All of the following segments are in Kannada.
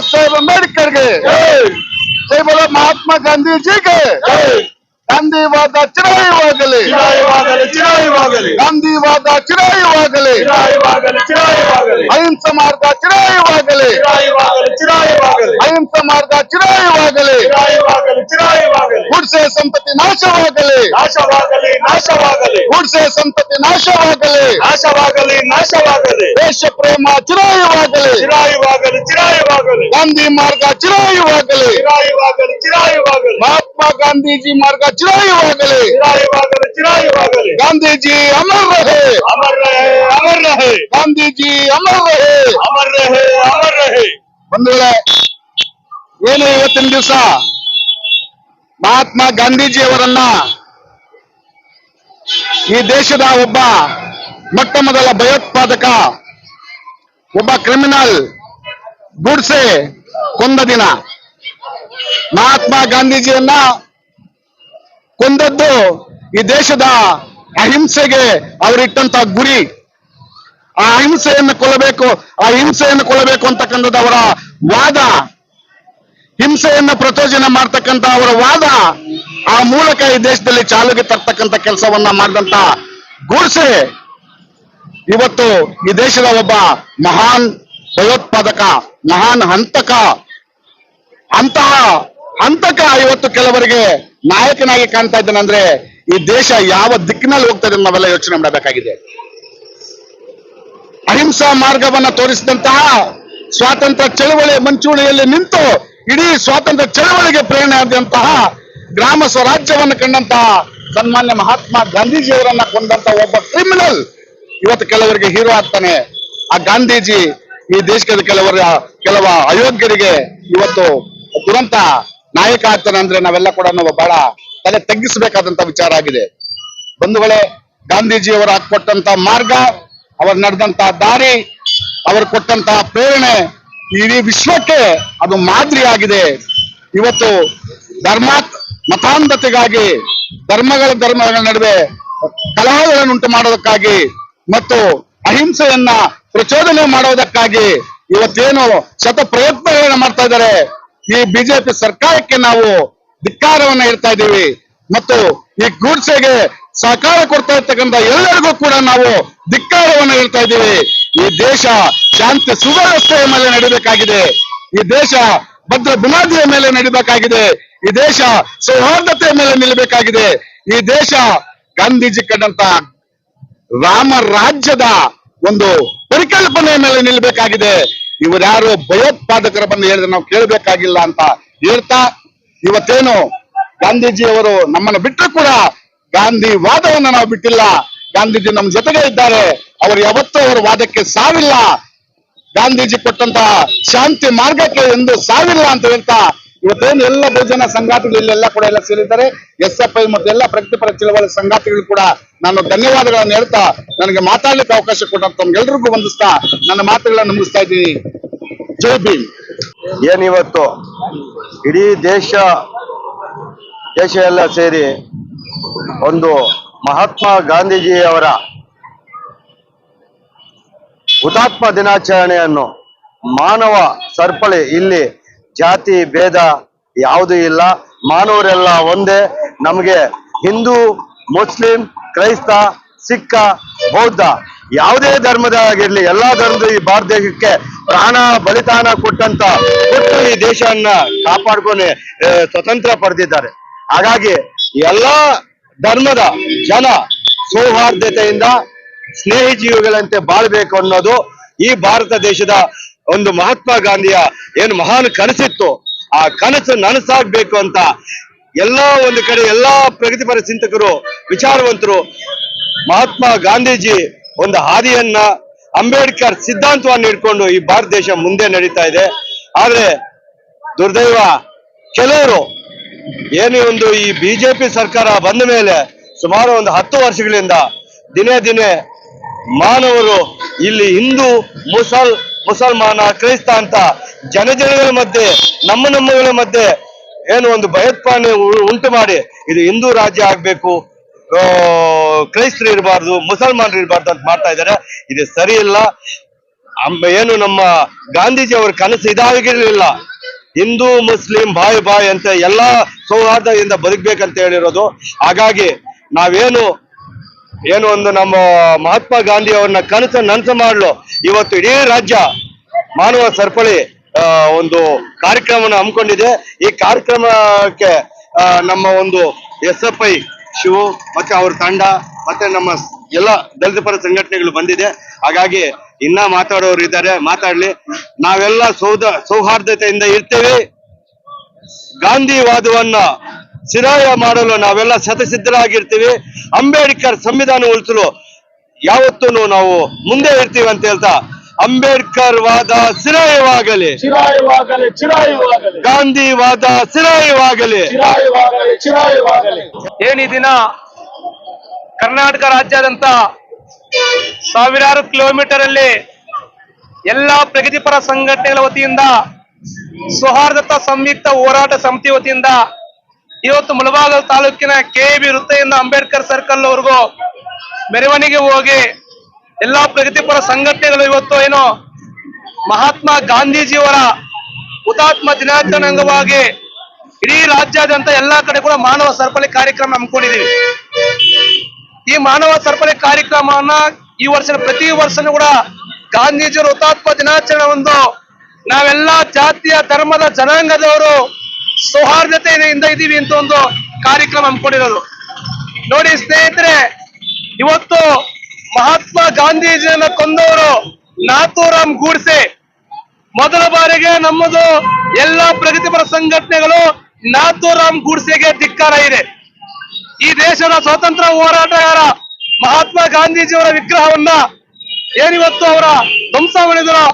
बाबा साहेब अंबेडकर के। जय। बोला महात्मा गांधी जी के गांधी वादा चिराई वागले। गांधी वादा चिराई वागले। अहिंसा मार्ग चिराई वागले। अहिंसा मार्ग चिराई वागले। ಗುಡ್ಸೆ ಸಂಪತ್ತಿ ನಾಶವಾಗಲಿ ನಾಶವಾಗಲಿ ನಾಶವಾಗಲಿ ಗುಡ್ಸೆ ಸಂಪತ್ತಿ ನಾಶವಾಗಲಿ ನಾಶವಾಗಲಿ ನಾಶವಾಗಲಿ ದೇಶ ಪ್ರೇಮ ಚಿರಾಯುವಾಗಲಿ ಚಿರಾಯುವಾಗಲಿ ಚಿರಾಯುವಾಗಲಿ ಗಾಂಧಿ ಮಾರ್ಗ ಚಿರಾಯುವಾಗಲಿ ಚಿರಾಯುವಾಗಲಿ ಚಿರಾಯುವಾಗಲಿ ಮಹಾತ್ಮ ಗಾಂಧೀಜಿ ಮಾರ್ಗ ಚಿರಾಯುವಾಗಲಿ ಚಿರಾಯುವಾಗಲಿ ಚಿರಾಯುವಾಗಲಿ ಗಾಂಧೀಜಿ ಅಮರ್ ರಹೆ ಅಮರ್ ರಹೆ ಅಮರ್ ರಹೆ ಗಾಂಧೀಜಿ ಅಮರ್ ರಹೆ ಅಮರ್ ರಹೆ ಅಮರ್ ರಹೆ ಒಂದು ವೇಳೆ ಏನು ಇವತ್ತಿನ ದಿವಸ ಮಹಾತ್ಮ ಗಾಂಧೀಜಿಯವರನ್ನ ಈ ದೇಶದ ಒಬ್ಬ ಮೊಟ್ಟ ಮೊದಲ ಭಯೋತ್ಪಾದಕ, ಒಬ್ಬ ಕ್ರಿಮಿನಲ್ ಗುಡ್ಸೆ ಕೊಂದ ದಿನ. ಮಹಾತ್ಮ ಗಾಂಧೀಜಿಯನ್ನ ಕೊಂದದ್ದು ಈ ದೇಶದ ಅಹಿಂಸೆಗೆ ಅವರಿಟ್ಟಂತ ಗುರಿ. ಆ ಅಹಿಂಸೆಯನ್ನು ಕೊಲ್ಲಬೇಕು, ಆ ಹಿಂಸೆಯನ್ನು ಕೊಲ್ಲಬೇಕು ಅಂತಕ್ಕಂಥದ್ದು ಅವರ ವಾದ. ಹಿಂಸೆಯನ್ನು ಪ್ರಚೋದನೆ ಮಾಡ್ತಕ್ಕಂತ ಅವರ ವಾದ ಆ ಮೂಲಕ ಈ ದೇಶದಲ್ಲಿ ಚಾಲುಗೆ ತರ್ತಕ್ಕಂತ ಕೆಲಸವನ್ನ ಮಾಡಿದಂತ ಗೂಡ್ಸೆ. ಇವತ್ತು ಈ ದೇಶದ ಒಬ್ಬ ಮಹಾನ್ ಭಯೋತ್ಪಾದಕ, ಮಹಾನ್ ಹಂತಕ, ಅಂತಹ ಹಂತಕ ಇವತ್ತು ಕೆಲವರಿಗೆ ನಾಯಕನಾಗಿ ಕಾಣ್ತಾ ಇದ್ದಾನಂದ್ರೆ ಈ ದೇಶ ಯಾವ ದಿಕ್ಕಿನಲ್ಲಿ ಹೋಗ್ತಾ ಇದೆ ನಾವೆಲ್ಲ ಯೋಚನೆ ಮಾಡಬೇಕಾಗಿದೆ. ಅಹಿಂಸಾ ಮಾರ್ಗವನ್ನ ತೋರಿಸಿದಂತಹ ಸ್ವಾತಂತ್ರ್ಯ ಚಳುವಳಿ ಮಂಚೂಣಿಯಲ್ಲಿ ನಿಂತು ಇಡೀ ಸ್ವಾತಂತ್ರ್ಯ ಚಳವಳಿಗೆ ಪ್ರೇರಣೆ ಆದಂತಹ ಗ್ರಾಮ ಸ್ವರಾಜ್ಯವನ್ನು ಕಂಡಂತಹ ಸನ್ಮಾನ್ಯ ಮಹಾತ್ಮ ಗಾಂಧೀಜಿಯವರನ್ನ ಕೊಂಡಂತ ಒಬ್ಬ ಕ್ರಿಮಿನಲ್ ಇವತ್ತು ಕೆಲವರಿಗೆ ಹೀರೋ ಆಗ್ತಾನೆ. ಆ ಗಾಂಧೀಜಿ ಈ ದೇಶದ ಕೆಲವರ, ಕೆಲವ ಅಯೋಗ್ಯರಿಗೆ ಇವತ್ತು ದುರಂತ ನಾಯಕ ಆಗ್ತಾನೆ ಅಂದ್ರೆ ನಾವೆಲ್ಲ ಕೂಡ ನಾವು ಬಹಳ ತಲೆ ತಗ್ಗಿಸಬೇಕಾದಂತ ವಿಚಾರ ಆಗಿದೆ. ಬಂಧುಗಳೇ, ಗಾಂಧೀಜಿಯವರ ಕೊಟ್ಟಂತ ಮಾರ್ಗ, ಅವರು ನಡೆದಂತ ದಾರಿ, ಅವರು ಕೊಟ್ಟಂತಹ ಪ್ರೇರಣೆ ಇಡೀ ವಿಶ್ವಕ್ಕೆ ಅದು ಮಾದರಿಯಾಗಿದೆ. ಇವತ್ತು ಧರ್ಮ ಮತಾಂಧತೆಗಾಗಿ, ಧರ್ಮಗಳ ಧರ್ಮಗಳ ನಡುವೆ ಕಲಹಗಳನ್ನು ಉಂಟು ಮಾಡೋದಕ್ಕಾಗಿ ಮತ್ತು ಅಹಿಂಸೆಯನ್ನ ಪ್ರಚೋದನೆ ಮಾಡೋದಕ್ಕಾಗಿ ಇವತ್ತೇನು ಶತ ಪ್ರಯತ್ನಗಳನ್ನ ಮಾಡ್ತಾ ಇದ್ದಾರೆ. ಈ ಬಿಜೆಪಿ ಸರ್ಕಾರಕ್ಕೆ ನಾವು ಧಿಕ್ಕಾರವನ್ನ ಹೇಳ್ತಾ ಇದ್ದೀವಿ. ಮತ್ತು ಈ ಗೂಡ್ಸೆಗೆ ಸಹಕಾರ ಕೊಡ್ತಾ ಇರ್ತಕ್ಕಂಥ ಎಲ್ಲರಿಗೂ ಕೂಡ ನಾವು ಧಿಕ್ಕಾರವನ್ನು ಹೇಳ್ತಾ ಇದ್ದೀವಿ. ಈ ದೇಶ ಶಾಂತಿ ಸುವ್ಯವಸ್ಥೆಯ ಮೇಲೆ ನಡೀಬೇಕಾಗಿದೆ. ಈ ದೇಶ ಭದ್ರ ಬುನಾದಿಯ ಮೇಲೆ ನಡೀಬೇಕಾಗಿದೆ. ಈ ದೇಶ ಸೌಹಾರ್ದತೆಯ ಮೇಲೆ ನಿಲ್ಲಬೇಕಾಗಿದೆ. ಈ ದೇಶ ಗಾಂಧೀಜಿ ಕಂಡಂತ ರಾಮ ರಾಜ್ಯದ ಒಂದು ಪರಿಕಲ್ಪನೆಯ ಮೇಲೆ ನಿಲ್ಲಬೇಕಾಗಿದೆ. ಇವರ್ಯಾರು ಭಯೋತ್ಪಾದಕರ ಬಂದು ಹೇಳಿದ್ರೆ ನಾವು ಕೇಳಬೇಕಾಗಿಲ್ಲ ಅಂತ ಹೇಳ್ತಾ, ಇವತ್ತೇನು ಗಾಂಧೀಜಿಯವರು ನಮ್ಮನ್ನು ಬಿಟ್ಟರು ಕೂಡ ಗಾಂಧಿ ವಾದವನ್ನು ನಾವು ಬಿಟ್ಟಿಲ್ಲ. ಗಾಂಧೀಜಿ ನಮ್ಮ ಜೊತೆಗೆ ಇದ್ದಾರೆ. ಅವರು ಯಾವತ್ತೂ ಅವರ ವಾದಕ್ಕೆ ಸಾವಿಲ್ಲ. ಗಾಂಧೀಜಿ ಕೊಟ್ಟಂತ ಶಾಂತಿ ಮಾರ್ಗಕ್ಕೆ ಎಂದು ಸಾವಿಲ್ಲ ಅಂತ ಹೇಳ್ತಾ ಇವತ್ತೇನು ಎಲ್ಲ ಬಹುಜನ ಸಂಘಾತಿಗಳು ಇಲ್ಲೆಲ್ಲ ಕೂಡ ಎಲ್ಲ ಸೇರಿದ್ದಾರೆ. ಎಸ್ ಎಫ್ ಐ ಮತ್ತು ಎಲ್ಲ ಪ್ರಗತಿಪರ ಚಳವಳಿ ಸಂಘಾತಿಗಳು ಕೂಡ ನಾನು ಧನ್ಯವಾದಗಳನ್ನು ಹೇಳ್ತಾ ನನಗೆ ಮಾತಾಡ್ಲಿಕ್ಕೆ ಅವಕಾಶ ಕೊಟ್ಟಂತ ತಮ್ಗೆಲ್ರಿಗೂ ವಂದಿಸ್ತಾ ನನ್ನ ಮಾತುಗಳನ್ನು ಮುಗಿಸ್ತಾ ಇದ್ದೀನಿ. ಜೈ ಭೀಮ್. ಏನಿವತ್ತು? ಇಡೀ ದೇಶ ದೇಶ ಎಲ್ಲ ಸೇರಿ ಒಂದು ಮಹಾತ್ಮ ಗಾಂಧೀಜಿಯವರ ಹುತಾತ್ಮ ದಿನಾಚರಣೆಯನ್ನು ಮಾನವ ಸರ್ಪಳಿ ಇಲ್ಲಿ ಜಾತಿ ಭೇದ ಯಾವುದೂ ಇಲ್ಲ. ಮಾನವರೆಲ್ಲ ಒಂದೇ. ನಮಗೆ ಹಿಂದೂ, ಮುಸ್ಲಿಂ, ಕ್ರೈಸ್ತ, ಸಿಕ್ಕ, ಬೌದ್ಧ ಯಾವುದೇ ಧರ್ಮದಾಗಿರಲಿ ಎಲ್ಲಾ ಧರ್ಮದ ಈ ಭಾರತ ದೇಶಕ್ಕೆ ಪ್ರಾಣ ಬಲಿದಾನ ಕೊಟ್ಟಂತ ಕೊಟ್ಟು ಈ ದೇಶವನ್ನ ಕಾಪಾಡ್ಕೊಂಡು ಸ್ವತಂತ್ರ ಪಡೆದಿದ್ದಾರೆ. ಹಾಗಾಗಿ ಎಲ್ಲಾ ಧರ್ಮದ ಜನ ಸೌಹಾರ್ದತೆಯಿಂದ ಸ್ನೇಹಿ ಜೀವಿಗಳಂತೆ ಬಾಳ್ಬೇಕು ಅನ್ನೋದು ಈ ಭಾರತ ದೇಶದ ಒಂದು ಮಹಾತ್ಮ ಗಾಂಧಿಯ ಏನು ಮಹಾನ್ ಕನಸಿತ್ತು. ಆ ಕನಸು ನನಸಾಗ್ಬೇಕು ಅಂತ ಎಲ್ಲಾ ಒಂದು ಕಡೆ ಎಲ್ಲಾ ಪ್ರಗತಿಪರ ಚಿಂತಕರು, ವಿಚಾರವಂತರು, ಮಹಾತ್ಮ ಗಾಂಧೀಜಿ ಒಂದು ಹಾದಿಯನ್ನ ಅಂಬೇಡ್ಕರ್ ಸಿದ್ಧಾಂತವನ್ನು ಇಟ್ಕೊಂಡು ಈ ಭಾರತ ದೇಶ ಮುಂದೆ ನಡೀತಾ ಇದೆ. ಆದ್ರೆ ದುರ್ದೈವ ಕೆಲವರು ಏನೇ ಒಂದು ಈ ಬಿಜೆಪಿ ಸರ್ಕಾರ ಬಂದ ಮೇಲೆ ಸುಮಾರು ಒಂದು ಹತ್ತು ವರ್ಷಗಳಿಂದ ದಿನೇ ದಿನೇ ಮಾನವರು ಇಲ್ಲಿ ಹಿಂದೂ, ಮುಸಲ್, ಮುಸಲ್ಮಾನ ಕ್ರೈಸ್ತ ಅಂತ ಜನಜನಗಳ ಮಧ್ಯೆ, ನಮ್ಮ ನಮ್ಮಗಳ ಮಧ್ಯೆ ಏನು ಒಂದು ಭಯೋತ್ಪಾದನೆ ಉಂಟು ಮಾಡಿ ಇದು ಹಿಂದೂ ರಾಜ್ಯ ಆಗ್ಬೇಕು. ಕ್ರೈಸ್ತರು ಇರಬಾರ್ದು, ಮುಸಲ್ಮಾನರು ಇರಬಾರ್ದು ಅಂತ ಮಾಡ್ತಾ ಇದ್ದಾರೆ. ಇದು ಸರಿ ಇಲ್ಲ ಏನು ನಮ್ಮ ಗಾಂಧೀಜಿ ಅವರ ಕನಸು ಇದಾಗಿರ್ಲಿಲ್ಲ. ಹಿಂದೂ, ಮುಸ್ಲಿಂ, ಬಾಯ್ ಬಾಯ್ ಅಂತ ಎಲ್ಲಾ ಸೌಹಾರ್ದದಿಂದ ಬದುಕ್ಬೇಕಂತ ಹೇಳಿರೋದು. ಹಾಗಾಗಿ ನಾವೇನು ಏನು ಒಂದು ನಮ್ಮ ಮಹಾತ್ಮ ಗಾಂಧಿ ಅವ್ರನ್ನ ಕನಸು ನನಸು ಮಾಡಲು. ಇವತ್ತು ಇಡೀ ರಾಜ್ಯ ಮಾನವ ಸರಪಳಿ ಒಂದು ಕಾರ್ಯಕ್ರಮವನ್ನು ಹಮ್ಮಿಕೊಂಡಿದೆ. ಈ ಕಾರ್ಯಕ್ರಮಕ್ಕೆ ನಮ್ಮ ಒಂದು ಎಸ್ ಎಫ್ ಐ ಶಿವು ಮತ್ತೆ ಅವ್ರ ತಂಡ ಮತ್ತೆ ನಮ್ಮ ಎಲ್ಲ ದಲಿತ ಪರ ಸಂಘಟನೆಗಳು ಬಂದಿದೆ. ಹಾಗಾಗಿ ಇನ್ನ ಮಾತಾಡೋರು ಇದ್ದಾರೆ. ಮಾತಾಡ್ಲಿ. ನಾವೆಲ್ಲ ಸೌದ ಸೌಹಾರ್ದತೆಯಿಂದ ಇರ್ತೇವೆ. ಗಾಂಧಿವಾದವನ್ನ ಸಿರಾಯ ಮಾಡಲು ನಾವೆಲ್ಲ ಶತಸಿದ್ಧರಾಗಿರ್ತೀವಿ. ಅಂಬೇಡ್ಕರ್ ಸಂವಿಧಾನ ಉಳಿಸಲು ಯಾವತ್ತೂ ನಾವು ಮುಂದೆ ಇರ್ತೀವಿ ಅಂತ ಹೇಳ್ತಾ ಅಂಬೇಡ್ಕರ್ ವಾದ ಸಿರಾಯವಾಗಲಿ ಗಾಂಧಿ ವಾದ ಸಿರಾಯವಾಗಲಿ ಏನ್ ದಿನ ಕರ್ನಾಟಕ ರಾಜ್ಯಾದ್ಯಂತ ಸಾವಿರಾರು ಕಿಲೋಮೀಟರ್ ಅಲ್ಲಿ ಎಲ್ಲಾ ಪ್ರಗತಿಪರ ಸಂಘಟನೆಗಳ ವತಿಯಿಂದ ಸೌಹಾರ್ದತಾ ಸಂಯುಕ್ತ ಹೋರಾಟ ಸಮಿತಿ ವತಿಯಿಂದ ಇವತ್ತು ಮುಳಬಾಗಲ್ ತಾಲೂಕಿನ ಕೆ ಬಿ ವೃತ್ತೆಯಿಂದ ಅಂಬೇಡ್ಕರ್ ಸರ್ಕಲ್ ವರೆಗೂ ಮೆರವಣಿಗೆ ಹೋಗಿ ಎಲ್ಲಾ ಪ್ರಗತಿಪರ ಸಂಘಟನೆಗಳು ಇವತ್ತು ಏನು ಮಹಾತ್ಮ ಗಾಂಧೀಜಿಯವರ ಹುತಾತ್ಮ ದಿನಾಚರಣೆ ಅಂಗವಾಗಿ ಇಡೀ ರಾಜ್ಯಾದ್ಯಂತ ಎಲ್ಲಾ ಕಡೆ ಕೂಡ ಮಾನವ ಸರಪಳಿ ಕಾರ್ಯಕ್ರಮ ಹಮ್ಮಿಕೊಂಡಿದ್ದೀವಿ. ಈ ಮಾನವ ಸರಪಳಿ ಕಾರ್ಯಕ್ರಮವನ್ನ ಈ ವರ್ಷ ಪ್ರತಿ ವರ್ಷನೂ ಕೂಡ ಗಾಂಧೀಜಿಯವರ ಹುತಾತ್ಮ ದಿನಾಚರಣೆ ಒಂದು ನಾವೆಲ್ಲಾ ಜಾತಿಯ ಧರ್ಮದ ಜನಾಂಗದವರು ಸೌಹಾರ್ದತೆಯಿಂದ ಇದ್ದೀವಿ ಅಂತ ಒಂದು ಕಾರ್ಯಕ್ರಮ ಹಮ್ಮಿಕೊಂಡಿರೋದು ನೋಡಿ ಸ್ನೇಹಿತರೆ, ಇವತ್ತು ಮಹಾತ್ಮ ಗಾಂಧೀಜಿಯನ್ನ ಕೊಂದವರು ನಾಥೂರಾಮ್ ಗೂಡ್ಸೆ ಮೊದಲ ಬಾರಿಗೆ ನಮ್ಮದು ಎಲ್ಲಾ ಪ್ರಗತಿಪರ ಸಂಘಟನೆಗಳು ನಾಥೂರಾಮ್ ಗೂಡ್ಸೆಗೆ ಧಿಕ್ಕಾರ ಇದೆ. ಈ ದೇಶದ ಸ್ವಾತಂತ್ರ್ಯ ಹೋರಾಟಗಾರ ಮಹಾತ್ಮ ಗಾಂಧೀಜಿಯವರ ವಿಗ್ರಹವನ್ನ ಏನಿವತ್ತು ಅವರ ಧ್ವಂಸ ಮಾಡಿದ್ರು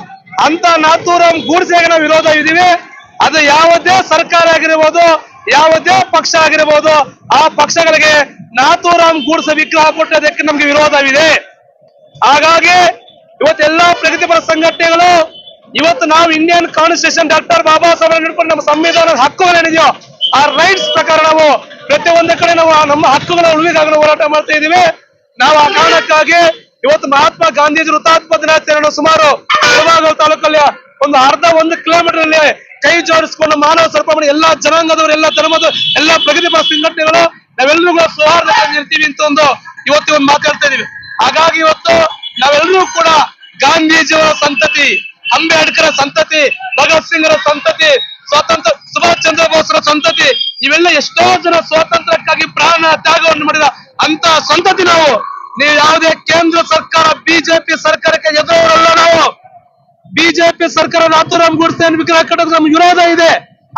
ಅಂತ ನಾಥೂರಾಮ್ ಗೂಡ್ಸೆಗೆ ನಾವು ವಿರೋಧ ಇದೀವಿ ಅದು ಯಾವುದೇ ಸರ್ಕಾರ ಆಗಿರ್ಬೋದು, ಯಾವುದೇ ಪಕ್ಷ ಆಗಿರ್ಬೋದು, ಆ ಪಕ್ಷಗಳಿಗೆ ನಾಥೂರಾಮ್ ಗೂಡ್ಸ ವಿಗ್ರಹ ಕೊಟ್ಟದಕ್ಕೆ ನಮ್ಗೆ ವಿರೋಧವಿದೆ. ಹಾಗಾಗಿ ಇವತ್ತೆಲ್ಲ ಪ್ರಗತಿಪರ ಸಂಘಟನೆಗಳು, ಇವತ್ತು ನಾವು Indian constitution doctor Baba Saheb ಹಿಡ್ಕೊಂಡು ನಮ್ಮ ಸಂವಿಧಾನದ ಹಕ್ಕುಗಳೇನಿದೆಯೋ ಆ ರೈಟ್ಸ್ ಪ್ರಕಾರ ನಾವು ಪ್ರತಿಯೊಂದು ಕಡೆ ನಾವು ನಮ್ಮ ಹಕ್ಕುಗಳ ಉಳಿದಾಗಲೂ ಹೋರಾಟ ಮಾಡ್ತಾ ಇದ್ದೀವಿ. ನಾವು ಆ ಕಾರಣಕ್ಕಾಗಿ ಇವತ್ತು ಮಹಾತ್ಮ ಗಾಂಧೀಜಿ ಹುತಾತ್ಮ ದಿನಾಚರಣೆ ಸುಮಾರು ತಾಲೂಕಲ್ಲಿ ಒಂದು ಅರ್ಧ ಒಂದು ಕಿಲೋಮೀಟರ್ ಅಲ್ಲಿ ಕೈ ಜೋಡಿಸಿಕೊಂಡು ಮಾನವ ಸರ್ಪಣೆ ಎಲ್ಲಾ ಜನಾಂಗದವರು, ಎಲ್ಲಾ ಧರ್ಮದ, ಎಲ್ಲಾ ಪ್ರಗತಿಪರ ಸಂಘಟನೆಗಳು, ನಾವೆಲ್ಲರೂ ಕೂಡ ಸೌಹಾರ್ದವಾಗಿ ಇರ್ತೀವಿ ಅಂತ ಒಂದು ಇವತ್ತು ಒಂದು ಮಾತಾಡ್ತಾ ಇದೀವಿ. ಹಾಗಾಗಿ ಇವತ್ತು ನಾವೆಲ್ಲರೂ ಕೂಡ ಗಾಂಧೀಜಿಯವರ ಸಂತತಿ, ಅಂಬೇಡ್ಕರ್ ಸಂತತಿ, ಭಗತ್ ಸಿಂಗ್ರ ಸಂತತಿ, ಸ್ವಾತಂತ್ರ್ಯ, ಸುಭಾಷ್ ಚಂದ್ರ ಬೋಸ್ರ ಸಂತತಿ, ಇವೆಲ್ಲ ಎಷ್ಟೋ ಜನ ಸ್ವಾತಂತ್ರ್ಯಕ್ಕಾಗಿ ಪ್ರಾಣ ತ್ಯಾಗವನ್ನು ಮಾಡಿದ ಅಂತ ಸಂತತಿ ನಾವು. ನೀವು ಯಾವುದೇ ಕೇಂದ್ರ ಸರ್ಕಾರ, ಬಿಜೆಪಿ ಸರ್ಕಾರಕ್ಕೆ ಎದುರಲ್ಲ ನಾವು. ಬಿಜೆಪಿ ಸರ್ಕಾರ ನಾಥೂರಾಮ್ ಗೂಡ್ಸೆ ವಿಗ್ರಹ ಕಟ್ಟೋದು ನಮ್ಗೆ ವಿರೋಧ ಇದೆ.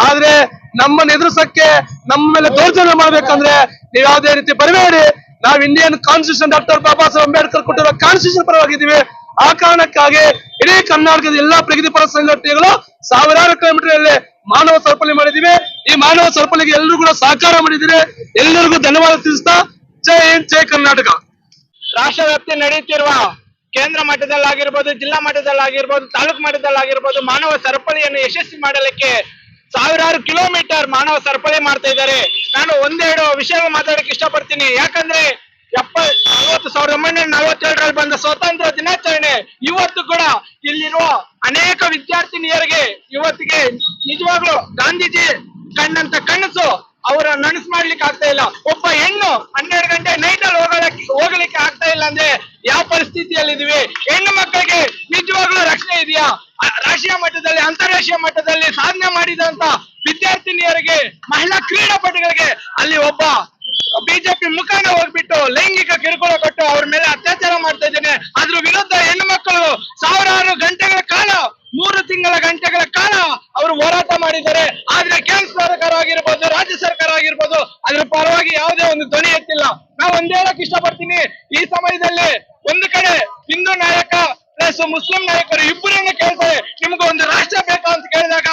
ಆದ್ರೆ ನಮ್ಮನ್ನ ಎದುರಿಸಕ್ಕೆ ನಮ್ಮ ಮೇಲೆ ದೌರ್ಜನ್ಯ ಮಾಡ್ಬೇಕಂದ್ರೆ ನೀವ್ ಯಾವ್ದೇ ರೀತಿ ಬರಬೇಡಿ. ನಾವು Indian constitution doctor Baba Saheb Ambedkar ಕೊಟ್ಟಿರೋ ಕಾನ್ಸ್ಟಿಟ್ಯೂಷನ್ ಪರವಾಗಿದ್ದೀವಿ. ಆ ಕಾರಣಕ್ಕಾಗಿ ಇಡೀ ಕರ್ನಾಟಕದ ಎಲ್ಲಾ ಪ್ರಗತಿಪರ ಸಂಘಟನೆಗಳು ಸಾವಿರಾರು ಕಿಲೋಮೀಟರ್ ಅಲ್ಲಿ ಮಾನವ ಸರಪಳಿ ಮಾಡಿದೀವಿ ಈ ಮಾನವ ಸರಪಳಿಗೆ ಎಲ್ಲರೂ ಕೂಡ ಸಹಕಾರ ಮಾಡಿದಿರಿ ಎಲ್ಲರಿಗೂ ಧನ್ಯವಾದ ತಿಳಿಸ್ತಾ ಜೈ ಹಿಂದ್, ಜೈ ಕರ್ನಾಟಕ. ರಾಷ್ಟ್ರ ವ್ಯಾಪ್ತಿ ನಡೆಯುತ್ತಿರುವ ಕೇಂದ್ರ ಮಟ್ಟದಲ್ಲಾಗಿರ್ಬೋದು, ಜಿಲ್ಲಾ ಮಟ್ಟದಲ್ಲಾಗಿರ್ಬೋದು, ತಾಲೂಕು ಮಟ್ಟದಲ್ಲಾಗಿರ್ಬೋದು ಮಾನವ ಸರಪಳಿಯನ್ನು ಯಶಸ್ವಿ ಮಾಡಲಿಕ್ಕೆ ಸಾವಿರಾರು ಕಿಲೋಮೀಟರ್ ಮಾನವ ಸರಪಳಿ ಮಾಡ್ತಾ ಇದ್ದಾರೆ. ನಾನು ಒಂದೆರಡು ವಿಷಯ ಮಾತಾಡಕ್ಕೆ ಇಷ್ಟಪಡ್ತೀನಿ. ಯಾಕಂದ್ರೆ ಎಪ್ಪ, ನಲವತ್ತು ಸಾವಿರದ ಒಂಬೈನೂರ ನಲವತ್ತೇಳರಲ್ಲಿ ಬಂದ ಸ್ವಾತಂತ್ರ್ಯ ದಿನಾಚರಣೆ, ಇವತ್ತು ಕೂಡ ಇಲ್ಲಿರುವ ಅನೇಕ ವಿದ್ಯಾರ್ಥಿನಿಯರಿಗೆ ಇವತ್ತಿಗೆ ನಿಜವಾಗ್ಲೂ ಗಾಂಧೀಜಿ ಕಣ್ಣಂತ ಕನಸು ಅವರ ನನಸ್ ಮಾಡ್ಲಿಕ್ಕೆ ಆಗ್ತಾ ಇಲ್ಲ. ಒಬ್ಬ ಹೆಣ್ಣು ಹನ್ನೆರಡು ಗಂಟೆ ನೈಟ್ ಅಲ್ಲಿ ಹೋಗಲಿಕ್ಕೆ ಹೋಗ್ಲಿಕ್ಕೆ ಆಗ್ತಾ ಇಲ್ಲ ಅಂದ್ರೆ ಯಾವ ಪರಿಸ್ಥಿತಿಯಲ್ಲಿ ಇದೀವಿ ಹೆಣ್ಣು ಮಕ್ಕಳಿಗೆ ನಿಜವಾಗ್ಲೂ ರಕ್ಷಣೆ ಇದೆಯಾ? ರಾಷ್ಟ್ರೀಯ ಮಟ್ಟದಲ್ಲಿ, ಅಂತಾರಾಷ್ಟ್ರೀಯ ಮಟ್ಟದಲ್ಲಿ ಸಾಧನೆ ಮಾಡಿದಂತ ವಿದ್ಯಾರ್ಥಿನಿಯರಿಗೆ, ಮಹಿಳಾ ಕ್ರೀಡಾಪಟುಗಳಿಗೆ ಅಲ್ಲಿ ಒಬ್ಬ ಬಿಜೆಪಿ ಮುಖಾನ ಹೋಗ್ಬಿಟ್ಟು ಲೈಂಗಿಕ ಕಿರುಕುಳ ಕೊಟ್ಟು ಅವ್ರ ಮೇಲೆ ಅತ್ಯಾಚಾರ ಮಾಡ್ತಾ ಇದ್ದೇನೆ. ಅದ್ರ ವಿರುದ್ಧ ಹೆಣ್ಣು ಮಕ್ಕಳು ಸಾವಿರಾರು ಗಂಟೆಗಳ ಕಾಲ, ಮೂರು ತಿಂಗಳ ಗಂಟೆಗಳ ಕಾಲ ಅವರು ಹೋರಾಟ ಮಾಡಿದ್ದಾರೆ. ಆದ್ರೆ ಕೇಂದ್ರ ಸರ್ಕಾರ ಆಗಿರ್ಬೋದು, ರಾಜ್ಯ ಸರ್ಕಾರ ಆಗಿರ್ಬೋದು, ಅದ್ರ ಪರವಾಗಿ ಯಾವುದೇ ಒಂದು ಧ್ವನಿ ಎತ್ತಿಲ್ಲ. ನಾವು ಒಂದೇ ಹೇಳಕ್ ಇಷ್ಟಪಡ್ತೀನಿ. ಈ ಸಮಯದಲ್ಲಿ ಒಂದು ಕಡೆ ಹಿಂದೂ ನಾಯಕ ಪ್ಲಸ್ ಮುಸ್ಲಿಂ ನಾಯಕರು ಇಬ್ಬರನ್ನು ಕೇಳ್ತಾರೆ. ನಿಮ್ಗೆ ಒಂದು ರಾಷ್ಟ್ರ ಬೇಕಾ ಅಂತ ಕೇಳಿದಾಗ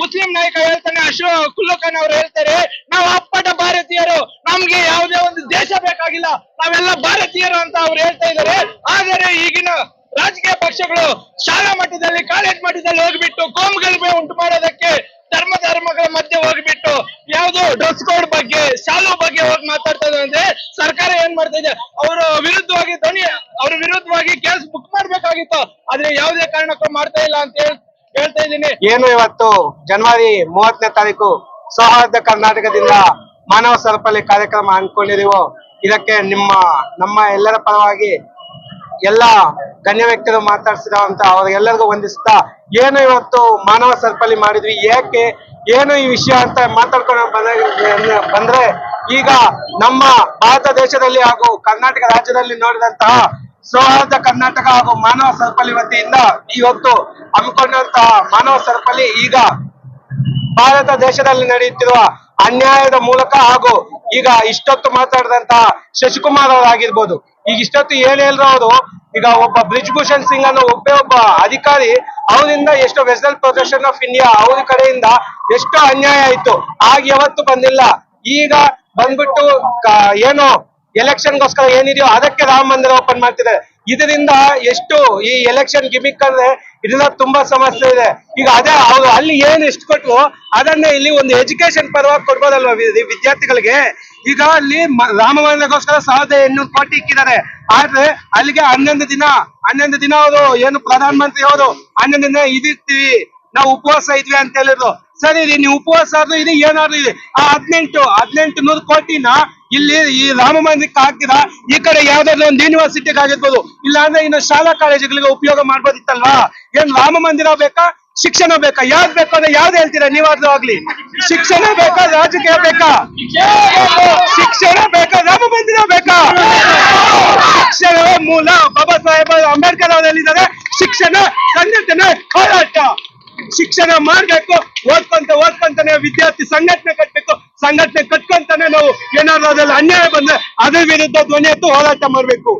ಮುಸ್ಲಿಂ ನಾಯಕ ಹೇಳ್ತಾನೆ ಅಶೋ ಕುಲ್ಲುಖಾನ್ ಅವ್ರು ಹೇಳ್ತಾರೆ, ನಾವು ಅಪ್ಪಟ ಭಾರತೀಯರು, ನಮ್ಗೆ ಯಾವುದೇ ಒಂದು ದೇಶ ಬೇಕಾಗಿಲ್ಲ, ನಾವೆಲ್ಲ ಭಾರತೀಯರು ಅಂತ ಅವ್ರು ಹೇಳ್ತಾ ಇದ್ದಾರೆ. ಆದರೆ ಈಗಿನ ರಾಜಕೀಯ ಪಕ್ಷಗಳು ಶಾಲಾ ಮಟ್ಟದಲ್ಲಿ ಕಾಲೇಜ್ ಮಟ್ಟದಲ್ಲಿ ಹೋಗ್ಬಿಟ್ಟು ಕೋಮುಗಲಭೆ ಉಂಟು ಮಾಡೋದಕ್ಕೆ ಧರ್ಮ ಧರ್ಮಗಳ ಮಧ್ಯೆ ಹೋಗ್ಬಿಟ್ಟು ಯಾವ್ದು ಡ್ರೆಸ್ ಕೋಡ್ ಬಗ್ಗೆ, ಶಾಲು ಬಗ್ಗೆ ಹೋಗಿ ಮಾತಾಡ್ತಾ ಇದೆ ಅಂದ್ರೆ ಸರ್ಕಾರ ಏನ್ ಮಾಡ್ತಾ ಇದೆ? ಅವರ ವಿರುದ್ಧವಾಗಿ ಧ್ವನಿ, ಅವ್ರ ವಿರುದ್ಧವಾಗಿ ಕೇಸ್ ಬುಕ್ ಮಾಡ್ಬೇಕಾಗಿತ್ತು. ಆದ್ರೆ ಯಾವುದೇ ಕಾರಣಕ್ಕೂ ಮಾಡ್ತಾ ಇಲ್ಲ ಅಂತ ಹೇಳಿ ಹೇಳ್ತಾ ಇದ್ದೀನಿ. ಏನು ಇವತ್ತು ಜನವರಿ ಮೂವತ್ತನೇ ತಾರೀಕು? ಸೌಹಾರ್ದ ಕರ್ನಾಟಕದಿಂದ ಮಾನವ ಸರಪಳಿ ಕಾರ್ಯಕ್ರಮ ಅನ್ಕೊಂಡಿದೀವೋ ಇದಕ್ಕೆ ನಿಮ್ಮ, ನಮ್ಮ ಎಲ್ಲರ ಪರವಾಗಿ ಎಲ್ಲ ಗಣ್ಯ ವ್ಯಕ್ತಿಗಳು ಮಾತಾಡ್ಸಿದಾವಂತ ಅವ್ರಿಗೆಲ್ಲರಿಗೂ ವಂದಿಸ್ತಾ ಏನು ಇವತ್ತು ಮಾನವ ಸರಪಳಿ ಮಾಡಿದ್ವಿ? ಯಾಕೆ ಏನು ಈ ವಿಷಯ ಅಂತ ಮಾತಾಡ್ಕೊಂಡು ಬಂದ ಬಂದ್ರೆ ಈಗ ನಮ್ಮ ಭಾರತ ದೇಶದಲ್ಲಿ ಹಾಗೂ ಕರ್ನಾಟಕ ರಾಜ್ಯದಲ್ಲಿ ನೋಡಿದಂತಹ ಸೌಹಾರ್ದ ಕರ್ನಾಟಕ ಹಾಗೂ ಮಾನವ ಸರಪಳಿ ವತಿಯಿಂದ ಇವತ್ತು ಹಮ್ಮಿಕೊಂಡಂತಹ ಮಾನವ ಸರಪಳಿ ಈಗ ಭಾರತ ದೇಶದಲ್ಲಿ ನಡೆಯುತ್ತಿರುವ ಅನ್ಯಾಯದ ಮೂಲಕ ಹಾಗೂ ಈಗ ಇಷ್ಟೊತ್ತು ಮಾತಾಡಿದಂತಹ ಶಶಿಕುಮಾರ್ ಅವರಾಗಿರ್ಬೋದು ಈಗ ಇಷ್ಟೊತ್ತು ಏನ್ ಹೇಳಿದ್ರು ಅವರು, ಈಗ ಒಬ್ಬ ಬ್ರಿಜ್ ಭೂಷಣ್ ಸಿಂಗ್ ಅನ್ನೋ ಒಬ್ಬೇ ಒಬ್ಬ ಅಧಿಕಾರಿ ಅವರಿಂದ ಎಷ್ಟು ವೆಸಲ್ ಪ್ರೊಟೆಕ್ಷನ್ ಆಫ್ ಇಂಡಿಯಾ ಅವ್ರ ಕಡೆಯಿಂದ ಎಷ್ಟು ಅನ್ಯಾಯ ಆಯ್ತು. ಆಗ ಯಾವತ್ತು ಬಂದಿಲ್ಲ. ಈಗ ಬಂದ್ಬಿಟ್ಟು ಏನು ಎಲೆಕ್ಷನ್ಗೋಸ್ಕರ ಏನಿದೆಯೋ ಅದಕ್ಕೆ ರಾಮ ಮಂದಿರ ಓಪನ್ ಮಾಡ್ತಿದ್ದಾರೆ. ಇದರಿಂದ ಎಷ್ಟು ಈ ಎಲೆಕ್ಷನ್ ಗಿಮಿಕ್ ಅಂದ್ರೆ ಇದರಿಂದ ತುಂಬಾ ಸಮಸ್ಯೆ ಇದೆ. ಈಗ ಅದೇ ಅವರು ಅಲ್ಲಿ ಏನ್ ಇಷ್ಟು ಕೊಟ್ರು ಅದನ್ನೇ ಇಲ್ಲಿ ಒಂದು ಎಜುಕೇಶನ್ ಪರವಾಗಿ ಕೊಡ್ಬೋದಲ್ವಾ ವಿದ್ಯಾರ್ಥಿಗಳಿಗೆ? ಈಗ ಅಲ್ಲಿ ರಾಮ ಮಂದಿರಗೋಸ್ಕರ ಸಾವಿರದ ಎಂಟುನೂರು ಕೋಟಿ ಇಕ್ಕಿದ್ದಾರೆ. ಆದ್ರೆ ಅಲ್ಲಿಗೆ ಹನ್ನೊಂದು ದಿನ ಹನ್ನೊಂದು ದಿನ ಅವರು ಏನು ಪ್ರಧಾನ ಮಂತ್ರಿ ಅವರು ಹನ್ನೊಂದು ದಿನ ಇದಿರ್ತೀವಿ, ನಾವು ಉಪವಾಸ ಇದ್ವಿ ಅಂತ ಹೇಳಿದ್ರು. ಸರಿ ನೀವು ಉಪವಾಸ ಆದ್ರೂ ಇದು ಏನಾದ್ರು ಇದೆ ಆ ಹದಿನೆಂಟು ಹದಿನೆಂಟು ನೂರು ಕೋಟಿನ ಇಲ್ಲಿ ಈ ರಾಮ ಮಂದಿರಕ್ಕೆ ಹಾಕಿದ ಈ ಕಡೆ ಯಾವ್ದಾದ್ರು ಒಂದು ಯೂನಿವರ್ಸಿಟಿಗೆ ಆಗಿರ್ಬೋದು ಇಲ್ಲ ಅಂದ್ರೆ ಇನ್ನು ಶಾಲಾ ಕಾಲೇಜುಗಳಿಗೆ ಉಪಯೋಗ ಮಾಡ್ಬೋದಿತ್ತಲ್ವಾ? ಏನ್ ರಾಮ ಮಂದಿರ ಬೇಕಾ, ಶಿಕ್ಷಣ ಬೇಕಾ? ಯಾವ್ದು ಬೇಕು ಅಂದ್ರೆ ಯಾವ್ದು ಹೇಳ್ತೀರಾ ನೀವಾದ್ರೂ ಆಗ್ಲಿ? ಶಿಕ್ಷಣ ಬೇಕಾ, ರಾಜಕೀಯ ಬೇಕಾ? ಶಿಕ್ಷಣ ಬೇಕಾ, ರಾಮ ಮಂದಿರ ಬೇಕಾ? ಶಿಕ್ಷಣವೇ ಮೂಲ. ಬಾಬಾ ಸಾಹೇಬ್ ಅಂಬೇಡ್ಕರ್ ಅವರು ಹೇಳಿದ್ದಾರೆ ಶಿಕ್ಷಣ ಸಂಘಟನೆ ಹೋರಾಟ. ಶಿಕ್ಷಣ ಮಾಡ್ಬೇಕು, ಓದ್ಕೊಂತ ಓದ್ಕೊಂತಾನೆ ವಿದ್ಯಾರ್ಥಿ ಸಂಘಟನೆ ಕಟ್ಬೇಕು. ಸಂಘಟನೆ ಕಟ್ಕೊಂತಾನೆ ನಾವು ಏನಾದ್ರು ಅದ್ರಲ್ಲಿ ಅನ್ಯಾಯ ಬಂದ್ರೆ ಅದ್ರ ವಿರುದ್ಧ ಧ್ವನಿ ಎತ್ತು ಹೋರಾಟ ಮಾಡ್ಬೇಕು.